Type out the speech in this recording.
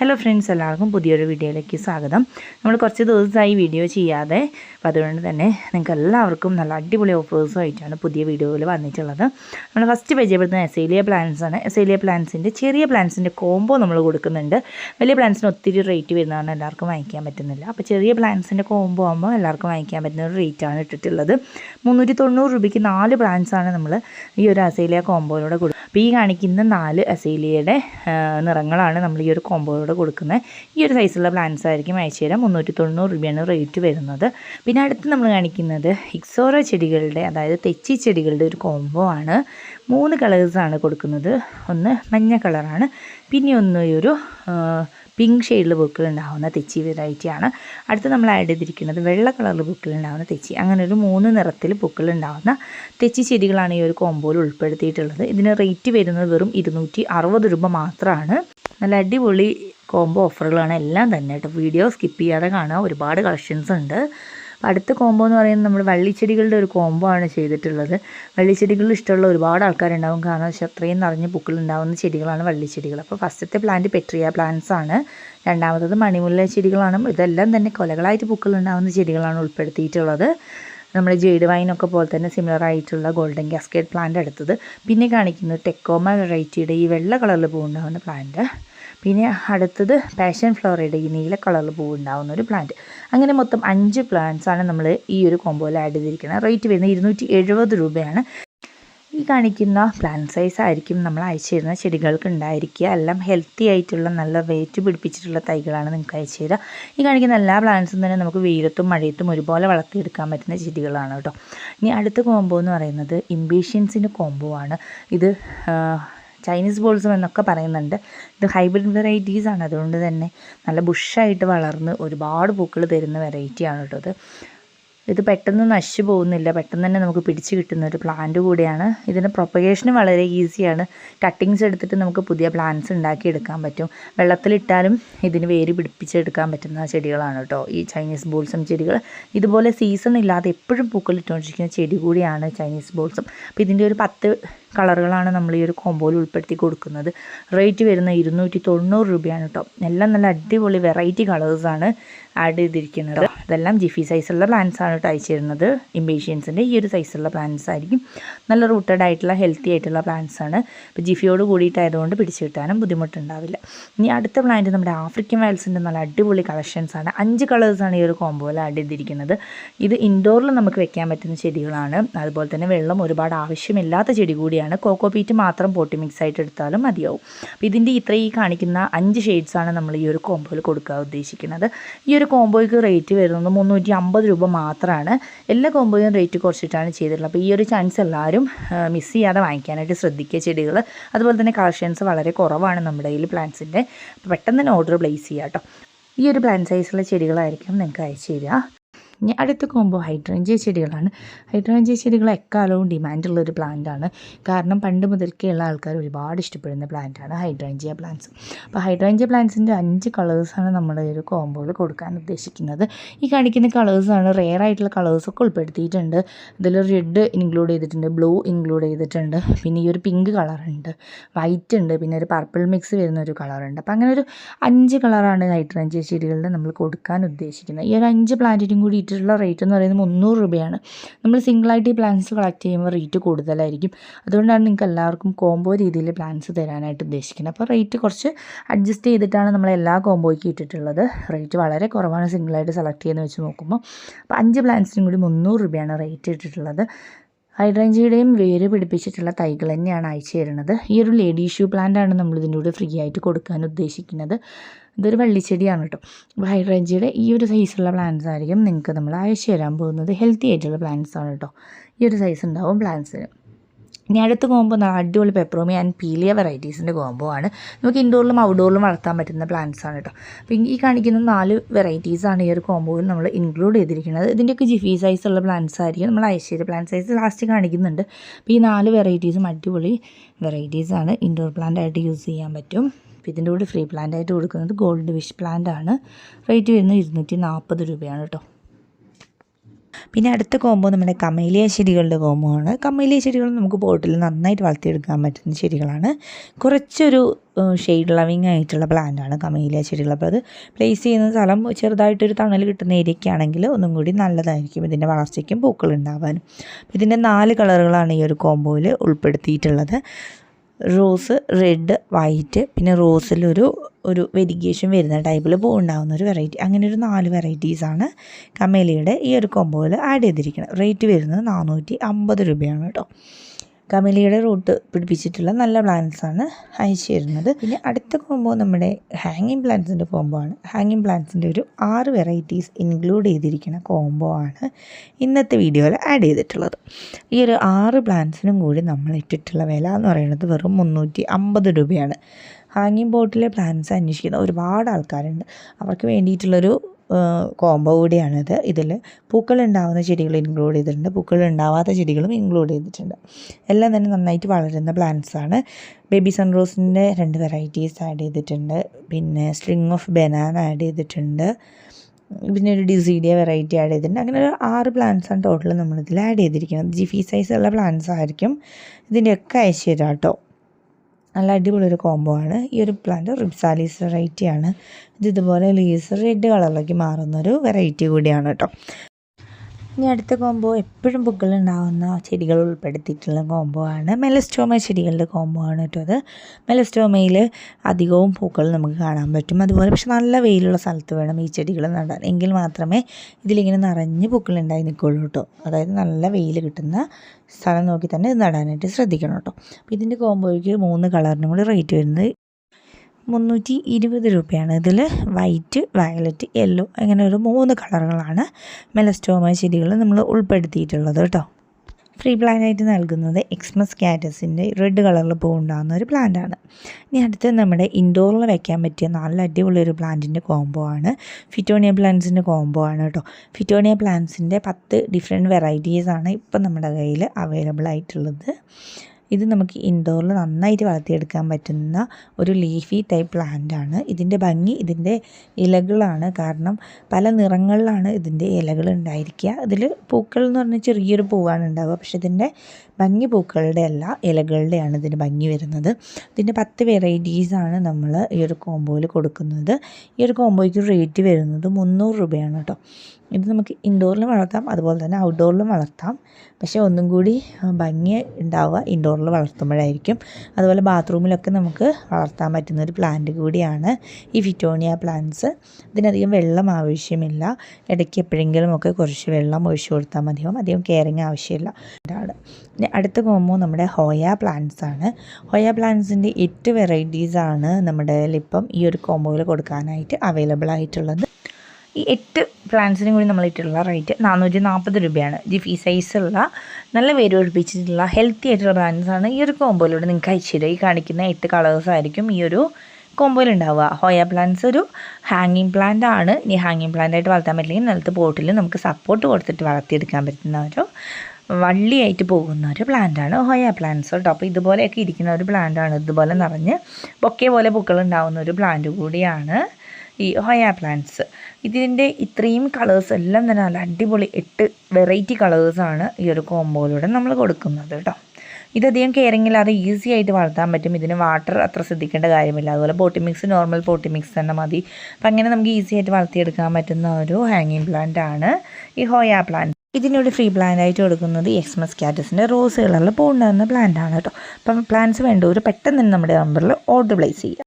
Hello friends എല്ലാവർക്കും പുതിയൊരു വീഡിയോയിലേക്ക് സ്വാഗതം. നമ്മൾ കുറച്ച് ദിവസമായി വീഡിയോ ചെയ്യാതെ. അപ്പോൾ അതുകൊണ്ട് തന്നെ നിങ്ങൾക്ക് എല്ലാവർക്കും നല്ല അടിപൊളി ഓഫേഴ്സും ആയിട്ടാണ് പുതിയ വീഡിയോയിൽ വന്നിട്ടുള്ളത്. നമ്മൾ ഫസ്റ്റ് പരിചയപ്പെടുത്തുന്ന എസേലിയ പ്ലാൻസ് ആണ്. എസേലിയ പ്ലാൻസിന്റെ ചെറിയ പ്ലാൻസിന്റെ കോംബോ നമ്മൾ കൊടുക്കുന്നുണ്ട്. വലിയ പ്ലാൻസിന് ഒത്തിരി റേറ്റ് വരുന്നതാണ് എല്ലാവർക്കും വാങ്ങിക്കാൻ പറ്റുന്നില്ല. അപ്പോൾ ചെറിയ പ്ലാൻസിന്റെ കോംബോ ആകുമ്പോൾ എല്ലാവർക്കും വാങ്ങിക്കാൻ പറ്റുന്ന ഒരു റേറ്റാണ് ഇട്ടിട്ടുള്ളത്. മുന്നൂറ്റി തൊണ്ണൂറ് രൂപയ്ക്ക് നാല് പ്ലാൻസാണ് നമ്മൾ ഈ ഒരു അസേലിയ കോംബോയിലൂടെ കൊടുക്കുക അപ്പോൾ ഈ കാണിക്കുന്ന നാല് അസേലിയയുടെ നിറങ്ങളാണ് നമ്മൾ ഈ ഒരു കോംബോയിലൂടെ കൊടുക്കുന്നത്. ഈ ഒരു സൈസുള്ള പ്ലാന്റ്സ് ആയിരിക്കും അയച്ചു തരാം മുന്നൂറ്റി തൊണ്ണൂറ് രൂപയാണ് റേറ്റ് വരുന്നത്. പിന്നെ അടുത്ത് നമ്മൾ കാണിക്കുന്നത് ഇക്സോറ ചെടികളുടെ അതായത് തെച്ചി ചെടികളുടെ ഒരു കോംബോ ആണ്. മൂന്ന് കളേഴ്സാണ് കൊടുക്കുന്നത്. ഒന്ന് മഞ്ഞ കളറാണ് പിന്നെ ഒന്ന് ഒരു പിങ്ക് ഷെയ്ഡിൽ പൂക്കളുണ്ടാവുന്ന തെച്ചി വെറൈറ്റിയാണ് അടുത്ത് നമ്മൾ ആഡ് ചെയ്തിരിക്കുന്നത് വെള്ള കളറിൽ പൂക്കളുണ്ടാവുന്ന തെച്ചി. അങ്ങനെ ഒരു മൂന്ന് നിറത്തിൽ പൂക്കളുണ്ടാവുന്ന തെച്ചി ചെടികളാണ് ഈ ഒരു കോമ്പോയിൽ ഉൾപ്പെടുത്തിയിട്ടുള്ളത്. ഇതിന് റേറ്റ് വരുന്നത് വെറും ഇരുന്നൂറ്റി അറുപത് രൂപ മാത്രമാണ്. നല്ല അടിപൊളി കോംബോ ഓഫറുകളാണ് എല്ലാം തന്നെ കേട്ടോ. വീഡിയോ സ്കിപ്പ് ചെയ്യാതെ കാണുക. ഒരുപാട് കളക്ഷൻസ് ഉണ്ട്. അടുത്ത കോംബോ എന്ന് പറയുന്നത് നമ്മൾ വള്ളിച്ചെടികളുടെ ഒരു കോംബോ ആണ് ചെയ്തിട്ടുള്ളത്. വള്ളിച്ചെടികൾ ഇഷ്ടമുള്ള ഒരുപാട് ആൾക്കാരുണ്ടാവും. കാരണം വെച്ചാൽ അത്രയും നിറഞ്ഞ പൂക്കളുണ്ടാവുന്ന ചെടികളാണ് വള്ളിച്ചെടികൾ. അപ്പോൾ ഫസ്റ്റത്തെ പ്ലാന്റ് പെട്രിയ പ്ലാന്റ്സ് ആണ്. രണ്ടാമത്തത് മണിമുല്ല ചെടികളാണ്. ഇതെല്ലാം തന്നെ കൊലകളായിട്ട് പൂക്കളുണ്ടാവുന്ന ചെടികളാണ് ഉൾപ്പെടുത്തിയിട്ടുള്ളത്. നമ്മുടെ ജെയ്ഡ് വൈനൊക്കെ പോലെ തന്നെ സിമിലർ ആയിട്ടുള്ള ഗോൾഡൻ കാസ്കേഡ് പ്ലാന്റ് അടുത്തത്. പിന്നെ കാണിക്കുന്നത് ടെക്കോമ വെറൈറ്റിയുടെ ഈ വെള്ള കളറിൽ പൂവുണ്ടാകുന്ന പ്ലാന്റ് പിന്നെ അടുത്തത് പാഷൻ ഫ്ലോറയുടെ ഈ നീല കളറിൽ പൂ ഉണ്ടാവുന്ന ഒരു പ്ലാന്റ് അങ്ങനെ മൊത്തം അഞ്ച് പ്ലാന്റ്സ് ആണ് നമ്മൾ ഈ ഒരു കോമ്പോയിൽ ആഡ് ചെയ്തിരിക്കുന്നത് റേറ്റ് വരുന്നത് ഇരുന്നൂറ്റി രൂപയാണ്. ഈ കാണിക്കുന്ന പ്ലാന്റ് സൈസ് ആയിരിക്കും നമ്മൾ അയച്ചു തരുന്ന ചെടികൾക്ക് ഉണ്ടായിരിക്കുക. എല്ലാം ഹെൽത്തി ആയിട്ടുള്ള നല്ല വെയിറ്റ് പിടിപ്പിച്ചിട്ടുള്ള തൈകളാണ് നിങ്ങൾക്ക് അയച്ചു തരിക. ഈ കാണിക്കുന്ന എല്ലാ പ്ലാന്റ്സും തന്നെ നമുക്ക് വെയിലത്തും മഴയത്തും ഒരുപോലെ വളർത്തിയെടുക്കാൻ പറ്റുന്ന ചെടികളാണ് കേട്ടോ. ഇനി അടുത്ത കോമ്പോ എന്ന് പറയുന്നത് ഇംബീഷ്യൻസിന്റെ കോമ്പോ ആണ്. ഇത് ചൈനീസ് ബോൾസും എന്നൊക്കെ പറയുന്നുണ്ട്. ഇത് ഹൈബ്രിഡ് വെറൈറ്റീസ് ആണ്. അതുകൊണ്ട് തന്നെ നല്ല ബുഷായിട്ട് വളർന്ന് ഒരുപാട് പൂക്കൾ തരുന്ന വെറൈറ്റിയാണ് കേട്ടോ ഇത്. ഇത് പെട്ടെന്ന് നശിച്ചു പോകുന്നില്ല. പെട്ടെന്ന് തന്നെ നമുക്ക് പിടിച്ച് കിട്ടുന്ന ഒരു പ്ലാന്റ് കൂടിയാണ്. ഇതിന് പ്രൊപ്പഗേഷനും വളരെ ഈസിയാണ് കട്ടിങ്സ് എടുത്തിട്ട് നമുക്ക് പുതിയ പ്ലാന്റ്സ് ഉണ്ടാക്കിയെടുക്കാൻ പറ്റും. വെള്ളത്തിലിട്ടാലും ഇതിന് വേര് പിടിപ്പിച്ചെടുക്കാൻ പറ്റുന്ന ചെടികളാണ് കേട്ടോ ഈ ചൈനീസ് ബോൾസും ചെടികൾ ഇതുപോലെ സീസൺ ഇല്ലാതെ എപ്പോഴും പൂക്കളിട്ടുകൊണ്ടിരിക്കുന്ന ചെടി കൂടിയാണ് ചൈനീസ് ബോൾസും അപ്പോൾ ഇതിന്റെ ഒരു പത്ത് കളറുകളാണ് നമ്മൾ ഈ ഒരു കോമ്പോയിൽ ഉൾപ്പെടുത്തി കൊടുക്കുന്നത്. റേറ്റ് വരുന്ന ഇരുന്നൂറ്റി തൊണ്ണൂറ് രൂപയാണ് കേട്ടോ. എല്ലാം നല്ല അടിപൊളി വെറൈറ്റി കളേഴ്സാണ് ആഡ് ചെയ്തിരിക്കുന്നത്. ഇതെല്ലാം ജിഫി സൈസുള്ള പ്ലാന്റ്സ് ആണ് കേട്ടോ അയച്ചു തരുന്നത് ഇംബേഷ്യൻസിന്റെ ഈ ഒരു സൈസുള്ള പ്ലാന്റ്സ് ആയിരിക്കും. നല്ല റൂട്ടഡ് ആയിട്ടുള്ള ഹെൽത്തി ആയിട്ടുള്ള പ്ലാന്റ്സ് ആണ്. ഇപ്പോൾ ജിഫിയോട് കൂടിയിട്ടായതുകൊണ്ട് പിടിച്ചു കിട്ടാനും ബുദ്ധിമുട്ടുണ്ടാവില്ല. ഇനി അടുത്ത പ്ലാന്റ് നമ്മുടെ ആഫ്രിക്കൻ വയൽസിന്റെ നല്ല അടിപൊളി കളക്ഷൻസ് ആണ്. അഞ്ച് കളേഴ്സാണ് ഈ ഒരു കോമ്പോയിൽ ആഡ് ചെയ്തിരിക്കുന്നത്. ഇത് ഇൻഡോറിൽ നമുക്ക് വെക്കാൻ പറ്റുന്ന ചെടികളാണ്. അതുപോലെ തന്നെ വെള്ളം ഒരുപാട് ആവശ്യമില്ലാത്ത ചെടി കൂടിയാണ്. കോക്കോ പീറ്റ് മാത്രം പോട്ടി മിക്സ് ആയിട്ട് എടുത്താലും മതിയാവും. അപ്പോൾ ഇതിന്റെ ഇത്രയും ഈ കാണിക്കുന്ന അഞ്ച് ഷെയ്ഡ്സാണ് നമ്മൾ ഈ ഒരു കോമ്പോയിൽ കൊടുക്കാൻ ഉദ്ദേശിക്കുന്നത്. ഈ ഒരു കോമ്പോയ്ക്ക് റേറ്റ് വരുന്നത് മുന്നൂറ്റി അമ്പത് രൂപ മാത്രമാണ് എല്ലാ കോംബോയും റേറ്റ് കുറച്ചിട്ടാണ് ചെയ്തിട്ടുള്ളത്. അപ്പോൾ ഈ ഒരു ചാൻസ് എല്ലാവരും മിസ് ചെയ്യാതെ വാങ്ങിക്കാനായിട്ട് ശ്രദ്ധിക്കുക ചെടികൾ. അതുപോലെ തന്നെ കളക്ഷൻസ് വളരെ കുറവാണ് നമ്മുടെ കയ്യിൽ പ്ലാന്റ്സിന്റെ പെട്ടെന്ന് തന്നെ ഓർഡർ പ്ലേസ് ചെയ്യുക കേട്ടോ. ഈ ഒരു പ്ലാന്റ് സൈസുള്ള ചെടികളായിരിക്കും നിങ്ങൾക്ക് അയച്ചു തരിക. ഇനി അടുത്ത കോമ്പോ ഹൈഡ്രേഞ്ചിയ ചെടികളാണ്. ഹൈഡ്രേഞ്ചിയ ചെടികൾ എക്കാലവും ഡിമാൻഡുള്ള ഒരു പ്ലാന്റാണ് കാരണം പണ്ട് മുതൽക്കേ ഉള്ള ആൾക്കാർ ഒരുപാട് ഇഷ്ടപ്പെടുന്ന പ്ലാന്റാണ് ഹൈഡ്രേഞ്ചിയ പ്ലാന്റ്സ് അപ്പോൾ ഹൈഡ്രേഞ്ചിയ പ്ലാന്റ്സിന്റെ അഞ്ച് കളേഴ്സാണ് നമ്മൾ ഈ ഒരു കോമ്പോയിൽ കൊടുക്കാൻ ഉദ്ദേശിക്കുന്നത്. ഈ കാണിക്കുന്ന കളേഴ്സാണ് റെയർ ആയിട്ടുള്ള കളേഴ്സൊക്കെ ഉൾപ്പെടുത്തിയിട്ടുണ്ട്. ഇതിൽ റെഡ് ഇൻക്ലൂഡ് ചെയ്തിട്ടുണ്ട് ബ്ലൂ ഇൻക്ലൂഡ് ചെയ്തിട്ടുണ്ട് പിന്നെ ഈ ഒരു പിങ്ക് കളറുണ്ട് വൈറ്റ് ഉണ്ട് പിന്നെ ഒരു പർപ്പിൾ മിക്സ് വരുന്ന ഒരു കളറുണ്ട് അപ്പോൾ അങ്ങനെ ഒരു അഞ്ച് കളറാണ് ഹൈഡ്രേഞ്ചിയ ചെടികളുടെ നമ്മൾ കൊടുക്കാൻ ഉദ്ദേശിക്കുന്നത്. ഈ ഒരു അഞ്ച് പ്ലാന്റിനും കൂടി ഇട്ടിട്ടുള്ള റേറ്റ് എന്ന് പറയുന്നത് മുന്നൂറ് രൂപയാണ്. നമ്മൾ സിംഗിളായിട്ട് ഈ പ്ലാൻസ് കളക്ട് ചെയ്യുമ്പോൾ റേറ്റ് കൂടുതലായിരിക്കും. അതുകൊണ്ടാണ് നിങ്ങൾക്ക് എല്ലാവർക്കും കോംബോ രീതിയിൽ പ്ലാൻസ് തരാനായിട്ട് ഉദ്ദേശിക്കുന്നത്. അപ്പോൾ റേറ്റ് കുറച്ച് അഡ്ജസ്റ്റ് ചെയ്തിട്ടാണ് നമ്മൾ എല്ലാ കോംബോയ്ക്ക് ഇട്ടിട്ടുള്ളത്. റേറ്റ് വളരെ കുറവാണ് സിംഗിളായിട്ട് സെലക്ട് ചെയ്യുന്നത് വെച്ച് നോക്കുമ്പോൾ. അപ്പോൾ അഞ്ച് പ്ലാൻസിനും കൂടി മുന്നൂറ് രൂപയാണ് റേറ്റ് ഇട്ടിട്ടുള്ളത്. ഹൈഡ്രേഞ്ചിയുടെയും വേര് പിടിപ്പിച്ചിട്ടുള്ള തൈകൾ തന്നെയാണ് അയച്ചു തരുന്നത്. ഈ ഒരു ലേഡി ഇഷ്യൂ പ്ലാന്റ് ആണ് നമ്മൾ ഇതിന്റെ കൂടെ ഫ്രീ ആയിട്ട് കൊടുക്കാൻ ഉദ്ദേശിക്കുന്നത്. ഇതൊരു വള്ളിച്ചെടിയാണ് കേട്ടോ. അപ്പോൾ ഹൈഡ്രഞ്ചിയുടെ ഈ ഒരു സൈസുള്ള പ്ലാന്റ്സ് ആയിരിക്കും നിങ്ങൾക്ക് നമ്മൾ അയച്ചു തരാൻ പോകുന്നത്. ഹെൽത്തി ആയിട്ടുള്ള പ്ലാന്റ്സ് ആണ് കേട്ടോ. ഈ ഒരു സൈസ് ഉണ്ടാവും പ്ലാന്റ്സിന് ഇനി അടുത്ത കോമ്പോ അടിപൊളി പെപ്പറോമി ആൻഡ് പീലിയ വെറൈറ്റീസിന്റെ കോമ്പോ ആണ്. നമുക്ക് ഇൻഡോറിലും ഔട്ട്ഡോറിലും വളർത്താൻ പറ്റുന്ന പ്ലാന്റ്സ് ആണ് കേട്ടോ അപ്പോൾ ഈ കാണിക്കുന്ന നാല് വെറൈറ്റീസാണ് ഈ ഒരു കോമ്പോയിൽ നമ്മൾ ഇൻക്ലൂഡ് ചെയ്തിരിക്കുന്നത്. ഇതിന്റെയൊക്കെ ജിഫി സൈസ് ഉള്ള പ്ലാന്റ്സ് ആയിരിക്കും. നമ്മൾ ഐശ്വര്യ പ്ലാന്റ് സൈസ് ലാസ്റ്റ് കാണിക്കുന്നുണ്ട്. അപ്പോൾ ഈ നാല് വെറൈറ്റീസും അടിപൊളി വെറൈറ്റീസാണ് ഇൻഡോർ പ്ലാന്റ് ആയിട്ട് യൂസ് ചെയ്യാൻ പറ്റും. അപ്പോൾ ഇതിന്റെ കൂടെ ഫ്രീ പ്ലാന്റ് ആയിട്ട് കൊടുക്കുന്നത് ഗോൾഡ് വിഷ് പ്ലാന്റ് ആണ്. റേറ്റ് വരുന്നത് ഇരുന്നൂറ്റി നാൽപ്പത് രൂപയാണ് കേട്ടോ പിന്നെ അടുത്ത കോമ്പോ നമ്മുടെ കമേലിയ ചെടികളുടെ കോമ്പോ ആണ്. കമേലിയ ചെടികൾ നമുക്ക് പോട്ടിൽ നന്നായിട്ട് വളർത്തിയെടുക്കാൻ പറ്റുന്ന ചെടികളാണ്. കുറച്ചൊരു ഷെയ്ഡ് ലവിങ് ആയിട്ടുള്ള പ്ലാന്റാണ് കമേലിയ ചെടികൾ. അപ്പോൾ അത് പ്ലേസ് ചെയ്യുന്ന സ്ഥലം ചെറുതായിട്ടൊരു തണൽ കിട്ടുന്ന ഏരിയയ്ക്ക് ആണെങ്കിൽ ഒന്നും കൂടി നല്ലതായിരിക്കും ഇതിന്റെ വളർച്ചയ്ക്കും പൂക്കൾ ഉണ്ടാവാനും. ഇതിന്റെ നാല് കളറുകളാണ് ഈ ഒരു കോമ്പോയിൽ ഉൾപ്പെടുത്തിയിട്ടുള്ളത്. റോസ് റെഡ് വൈറ്റ് പിന്നെ റോസിലൊരു ഒരു വെരിഗേഷൻ വരുന്ന ടൈപ്പിൽ പൂ ഉണ്ടാകുന്ന ഒരു വെറൈറ്റി. അങ്ങനെ ഒരു നാല് വെറൈറ്റീസാണ് കമേലിയുടെ ഈ ഒരു കൊമ്പോയിൽ ആഡ് ചെയ്തിരിക്കുന്നത് റേറ്റ് വരുന്നത് നാനൂറ്റി അമ്പത് രൂപയാണ് കേട്ടോ. കമേലിയുടെ റൂട്ട് പിടിപ്പിച്ചിട്ടുള്ള നല്ല പ്ലാന്റ്സ് ആണ് അയച്ചു തരുന്നത്. പിന്നെ അടുത്ത കോമ്പോ നമ്മുടെ ഹാങ്ങിങ് പ്ലാന്റ്സിന്റെ കോമ്പോ ആണ്. ഹാങ്ങിങ് പ്ലാന്റ്സിന്റെ ഒരു ആറ് വെറൈറ്റീസ് ഇൻക്ലൂഡ് ചെയ്തിരിക്കുന്ന കോമ്പോ ആണ് ഇന്നത്തെ വീഡിയോയിൽ ആഡ് ചെയ്തിട്ടുള്ളത്. ഈ ഒരു ആറ് പ്ലാന്റ്സിനും കൂടി നമ്മൾ ഇട്ടിട്ടുള്ള വില എന്ന് പറയുന്നത് വെറും മുന്നൂറ്റി അമ്പത് രൂപയാണ് ഹാങ്ങിങ് ബോട്ടിലെ പ്ലാന്റ്സ് അന്വേഷിക്കുന്ന ഒരുപാട് ആൾക്കാരുണ്ട്. അവർക്ക് വേണ്ടിയിട്ടുള്ളൊരു കോംബോ കൂടിയാണിത്. ഇതിൽ പൂക്കൾ ഉണ്ടാവുന്ന ചെടികൾ ഇൻക്ലൂഡ് ചെയ്തിട്ടുണ്ട്. പൂക്കൾ ഉണ്ടാവാത്ത ചെടികളും ഇൻക്ലൂഡ് ചെയ്തിട്ടുണ്ട്. എല്ലാം തന്നെ നന്നായിട്ട് വളരുന്ന പ്ലാന്റ്സ് ആണ്. ബേബി സൺറോസിന്റെ രണ്ട് വെറൈറ്റീസ് ആഡ് ചെയ്തിട്ടുണ്ട്. പിന്നെ സ്ട്രിങ് ഓഫ് ബനാന ആഡ് ചെയ്തിട്ടുണ്ട്. പിന്നെ ഒരു ഡിസീഡിയ വെറൈറ്റി ആഡ് ചെയ്തിട്ടുണ്ട്. അങ്ങനെ ഒരു ആറ് പ്ലാന്റ്സ് ആണ് ടോട്ടൽ നമ്മളിതിൽ ആഡ് ചെയ്തിരിക്കുന്നത്. ജിഫി സൈസ് ഉള്ള പ്ലാന്റ്സ് ആയിരിക്കും ഇതിന്റെയൊക്കെ അയച്ചു തരാം കേട്ടോ നല്ല അടിപൊളി ഒരു കോംബോ ആണ്. ഈ ഒരു പ്ലാന്റ് റിബ്സാലീസ് വെറൈറ്റിയാണ് ഇത് ഇതുപോലെ ലീസ് റെഡ് കളറിലേക്ക് മാറുന്നൊരു വെറൈറ്റി കൂടിയാണ് കേട്ടോ ഇനി അടുത്ത കോംബോ എപ്പോഴും പൂക്കളുണ്ടാകുന്ന ചെടികൾ ഉൾപ്പെടുത്തിയിട്ടുള്ള കോമ്പോ ആണ്. മെലസ്റ്റോമ ചെടികളുടെ കോമ്പോ ആണ് കേട്ടോ അത്. മെലസ്റ്റോമയിൽ അധികവും പൂക്കൾ നമുക്ക് കാണാൻ പറ്റും. അതുപോലെ പക്ഷെ നല്ല വെയിലുള്ള സ്ഥലത്ത് വേണം ഈ ചെടികൾ നടാൻ. എങ്കിൽ മാത്രമേ ഇതിലിങ്ങനെ നിറഞ്ഞ് പൂക്കൾ ഉണ്ടായി നിൽക്കുള്ളൂ കേട്ടോ. അതായത് നല്ല വെയിൽ കിട്ടുന്ന സ്ഥലം നോക്കി തന്നെ ഇത് നടാനായിട്ട് ശ്രദ്ധിക്കണം കേട്ടോ. അപ്പോൾ ഇതിന്റെ കോംബോയ്ക്ക് മൂന്ന് കളറിനും കൂടി റേറ്റ് വരുന്നത് മുന്നൂറ്റി ഇരുപത് രൂപയാണ്. ഇതിൽ വൈറ്റ് വയലറ്റ് യെല്ലോ അങ്ങനെ ഒരു മൂന്ന് കളറുകളാണ് മെലസ്റ്റോമ ചെടികൾ നമ്മൾ ഉൾപ്പെടുത്തിയിട്ടുള്ളത് കേട്ടോ. ഫ്രീ പ്ലാന്റായിട്ട് നൽകുന്നത് എക്സ്മസ് കാറ്റസിന്റെ റെഡ് കളറിൽ പൂവുണ്ടാകുന്ന ഒരു പ്ലാന്റാണ് ഇനി അടുത്ത് നമ്മുടെ ഇൻഡോറിൽ വയ്ക്കാൻ പറ്റിയ നല്ല അടിപൊളി ഒരു പ്ലാന്റിന്റെ കോംബോ ആണ് ഫിറ്റോണിയ പ്ലാന്റ്സിന്റെ കോംബോ ആണ് കേട്ടോ. ഫിറ്റോണിയ പ്ലാന്റ്സിന്റെ പത്ത് ഡിഫറെന്റ് വെറൈറ്റീസാണ് ഇപ്പം നമ്മുടെ കയ്യിൽ അവൈലബിൾ ആയിട്ടുള്ളത്. ഇത് നമുക്ക് ഇൻഡോറിൽ നന്നായിട്ട് വളർത്തിയെടുക്കാൻ പറ്റുന്ന ഒരു ലീഫി ടൈപ്പ് പ്ലാന്റ് ആണ്. ഇതിന്റെ ഭംഗി ഇതിന്റെ ഇലകളാണ്. കാരണം പല നിറങ്ങളിലാണ് ഇതിന്റെ ഇലകൾ ഉണ്ടായിരിക്കുക. ഇതിൽ പൂക്കൾ എന്ന് പറഞ്ഞാൽ ചെറിയൊരു പൂവാണ് ഉണ്ടാവുക. പക്ഷെ ഇതിന്റെ ഭംഗി പൂക്കളുടെ അല്ല ഇലകളുടെയാണ് ഇതിന് ഭംഗി വരുന്നത്. ഇതിന്റെ പത്ത് വെറൈറ്റീസാണ് നമ്മൾ ഈ ഒരു കോമ്പോയിൽ കൊടുക്കുന്നത്. ഈ ഒരു കോമ്പോയ്ക്ക് റേറ്റ് വരുന്നത് മുന്നൂറ് രൂപയാണ് കേട്ടോ. ഇത് നമുക്ക് ഇൻഡോറിലും വളർത്താം അതുപോലെ തന്നെ ഔട്ട്ഡോറിലും വളർത്താം. പക്ഷേ ഒന്നും കൂടി ഭംഗി ഉണ്ടാവുക ഇൻഡോറിൽ വളർത്തുമ്പോഴായിരിക്കും. അതുപോലെ ബാത്റൂമിലൊക്കെ നമുക്ക് വളർത്താൻ പറ്റുന്ന ഒരു പ്ലാന്റ് കൂടിയാണ് ഈ ഫിറ്റോണിയ പ്ലാന്റ്സ് ഇതിനധികം വെള്ളം ആവശ്യമില്ല. ഇടയ്ക്ക് എപ്പോഴെങ്കിലും ഒക്കെ കുറച്ച് വെള്ളം ഒഴിച്ചു കൊടുത്താൽ മതിയാവും. അധികം കെയറിങ് ആവശ്യമില്ല. ഇതാണ്. പിന്നെ അടുത്ത കോമ്പോ നമ്മുടെ ഹോയ പ്ലാന്റ്സ് ആണ്. ഹോയ പ്ലാന്റ്സിന്റെ എട്ട് വെറൈറ്റീസാണ് നമ്മുടെ ഇപ്പം ഈ ഒരു കോമ്പോയിൽ കൊടുക്കാനായിട്ട് അവൈലബിൾ ആയിട്ടുള്ളത്. ഈ എട്ട് പ്ലാന്റ്സിനും കൂടി നമ്മൾ റേറ്റ് നാനൂറ്റി നാൽപ്പത് രൂപയാണ്. ജിഫി സൈസുള്ള നല്ല വേര് ഒഴിപ്പിച്ചിട്ടുള്ള ഹെൽത്തി ആയിട്ടുള്ള ആണ് ഈ ഒരു കോമ്പോയിലൂടെ നിങ്ങൾക്ക് അയച്ചു തരിക ഈ കാണിക്കുന്ന എട്ട് കളേഴ്സ് ആയിരിക്കും ഈ ഒരു കോമ്പോയിൽ ഉണ്ടാവുക. ഹോയ പ്ലാന്റ്സ് ഒരു ഹാങ്ങിങ് പ്ലാന്റ് ആണ്. ഇനി ഹാങ്ങിങ് പ്ലാന്റ് ആയിട്ട് വളർത്താൻ പറ്റില്ലെങ്കിൽ നിലത്ത് പോട്ടിൽ നമുക്ക് സപ്പോർട്ട് കൊടുത്തിട്ട് വളർത്തിയെടുക്കാൻ പറ്റുന്ന ഒരു വള്ളിയായിട്ട് പോകുന്ന ഒരു പ്ലാന്റാണ് ഹോയ പ്ലാന്റ്സ് കേട്ടോ. അപ്പോൾ ഇതുപോലെയൊക്കെ ഇരിക്കുന്ന ഒരു പ്ലാന്റാണ് ഇതുപോലെ നിറഞ്ഞ് ബൊക്കെ പോലെ പൂക്കൾ ഉണ്ടാകുന്ന ഒരു പ്ലാന്റ് കൂടിയാണ് ഈ ഹോയ പ്ലാന്റ്സ് ഇതിന്റെ ഇത്രയും കളേഴ്സ് എല്ലാം തന്നെ നല്ല അടിപൊളി എട്ട് വെറൈറ്റി കളേഴ്സാണ് ഈ ഒരു കോമ്പോയിലൂടെ നമ്മൾ കൊടുക്കുന്നത് കേട്ടോ ഇതധികം കെയറിങ്ങില്ലാതെ ഈസി ആയിട്ട് വളർത്താൻ പറ്റും. ഇതിന് വാട്ടർ അത്ര ശ്രദ്ധിക്കേണ്ട കാര്യമില്ല. അതുപോലെ potting mix normal potting mix തന്നെ മതി. അപ്പം അങ്ങനെ നമുക്ക് ഈസി ആയിട്ട് വളർത്തിയെടുക്കാൻ പറ്റുന്ന ഒരു ഹാങ്ങിങ് പ്ലാന്റ് ആണ് ഈ ഹോയ പ്ലാന്റ് ഇതിനൊരു ഫ്രീ പ്ലാന്റ് ആയിട്ട് കൊടുക്കുന്നത് എക്സ്മസ് കാറ്റസിന്റെ റോസ് കളറിൽ പൂണ്ടാകുന്ന പ്ലാന്റ് ആണ് കേട്ടോ അപ്പം പ്ലാന്റ്സ് വേണ്ടവർ പെട്ടെന്ന് തന്നെ നമ്മുടെ നമ്പറിൽ ഓർഡർ പ്ലേസ് ചെയ്യുക